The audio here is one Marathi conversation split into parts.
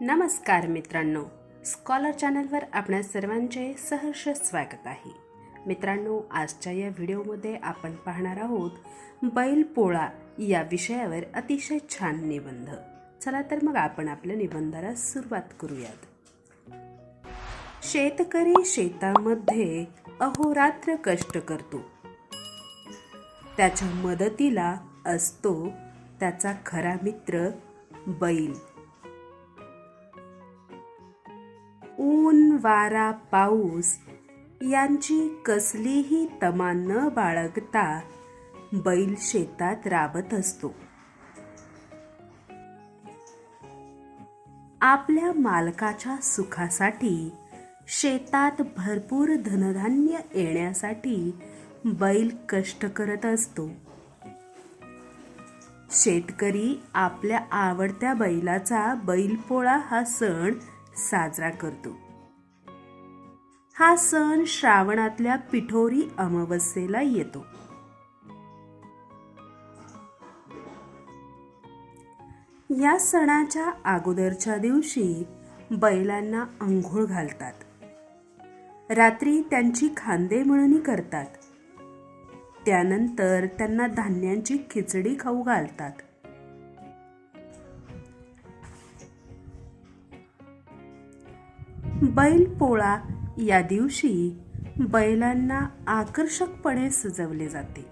नमस्कार मित्रांनो. स्कॉलर चॅनलवर आपल्या सर्वांचे सहर्ष स्वागत आहे. मित्रांनो आजच्या या व्हिडिओमध्ये आपण पाहणार आहोत बैलपोळा या विषयावर अतिशय छान निबंध. चला तर मग आपण आपल्या निबंधाला सुरुवात करूयात. शेतकरी शेतामध्ये अहोरात्र कष्ट करतो. त्याच्या मदतीला असतो त्याचा खरा मित्र बैल. ऊन वारा पाऊस यांची कसलीही तमा न बाळगता बैल शेतात राबत असतो. आपल्या मालकाच्या सुखासाठी शेतात भरपूर धनधान्य येण्यासाठी बैल कष्ट करत असतो. शेतकरी आपल्या आवडत्या बैलाचा बैलपोळा हा सण साजरा करतो. हा सण श्रावणातल्या पिठोरी अमावस्येला येतो. या सणाच्या अगोदरच्या दिवशी बैलांना अंघोळ घालतात. रात्री त्यांची खांदे मळणी करतात. त्यानंतर त्यांना धान्यांची खिचडी खाऊ घालतात. बैलपोळा या दिवशी बैलांना आकर्षकपणे सजवले जाते.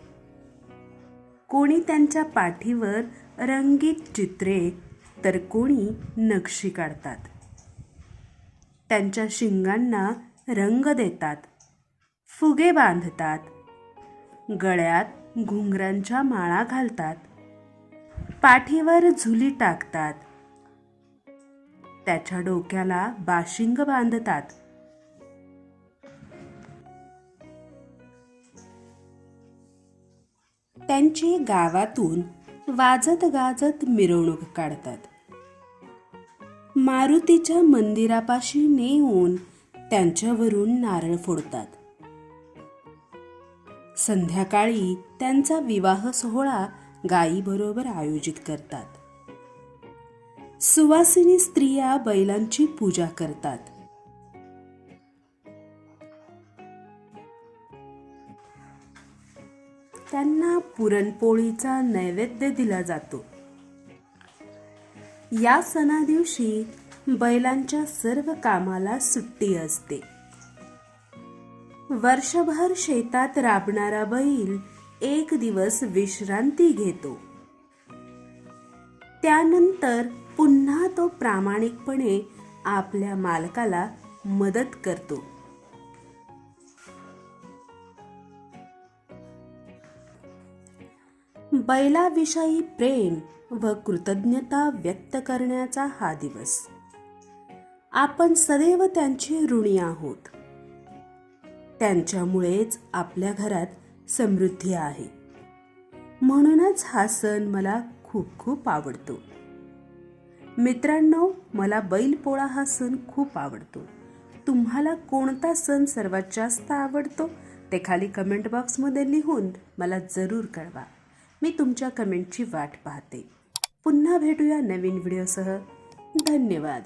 कोणी त्यांच्या पाठीवर रंगीत चित्रे तर कोणी नक्षी काढतात. त्यांच्या शिंगांना रंग देतात फुगे बांधतात गळ्यात घुंगरांच्या माळा घालतात पाठीवर झुली टाकतात त्याच्या डोक्याला बाशिंग बांधतात. त्यांची गावातून वाजत गाजत मिरवणूक काढतात. मारुतीच्या मंदिरापाशी नेऊन त्यांच्यावरून नारळ फोडतात. संध्याकाळी त्यांचा विवाह सोहळा गायीबरोबर आयोजित करतात. सुवासिनी स्त्रिया बैलांची पूजा करतात. त्यांना पुरणपोळीचा नैवेद्य दिला जातो. या सणा दिवशी बैलांच्या सर्व कामाला सुट्टी असते. वर्षभर शेतात राबणारा बैल एक दिवस विश्रांती घेतो. त्यानंतर पुन्हा तो प्रामाणिकपणे आपल्या मालकाला मदत करतो. बैलाविषयी प्रेम व कृतज्ञता व्यक्त करण्याचा हा दिवस. आपण सदैव त्यांची ऋणी आहोत. त्यांच्यामुळेच आपल्या घरात समृद्धी आहे. म्हणूनच हा सण मला खूप खूप आवडतो. मित्रांनो मला बैलपोळा हा सण खूप आवडतो. तुम्हाला कोणता सण सर्वात जास्त आवडतो? ते खाली कमेंट बॉक्समध्ये लिहून मला जरूर कळवा. मी तुमच्या कमेंटची वाट पाहते. पुन्हा भेटूया नवीन व्हिडिओसह धन्यवाद.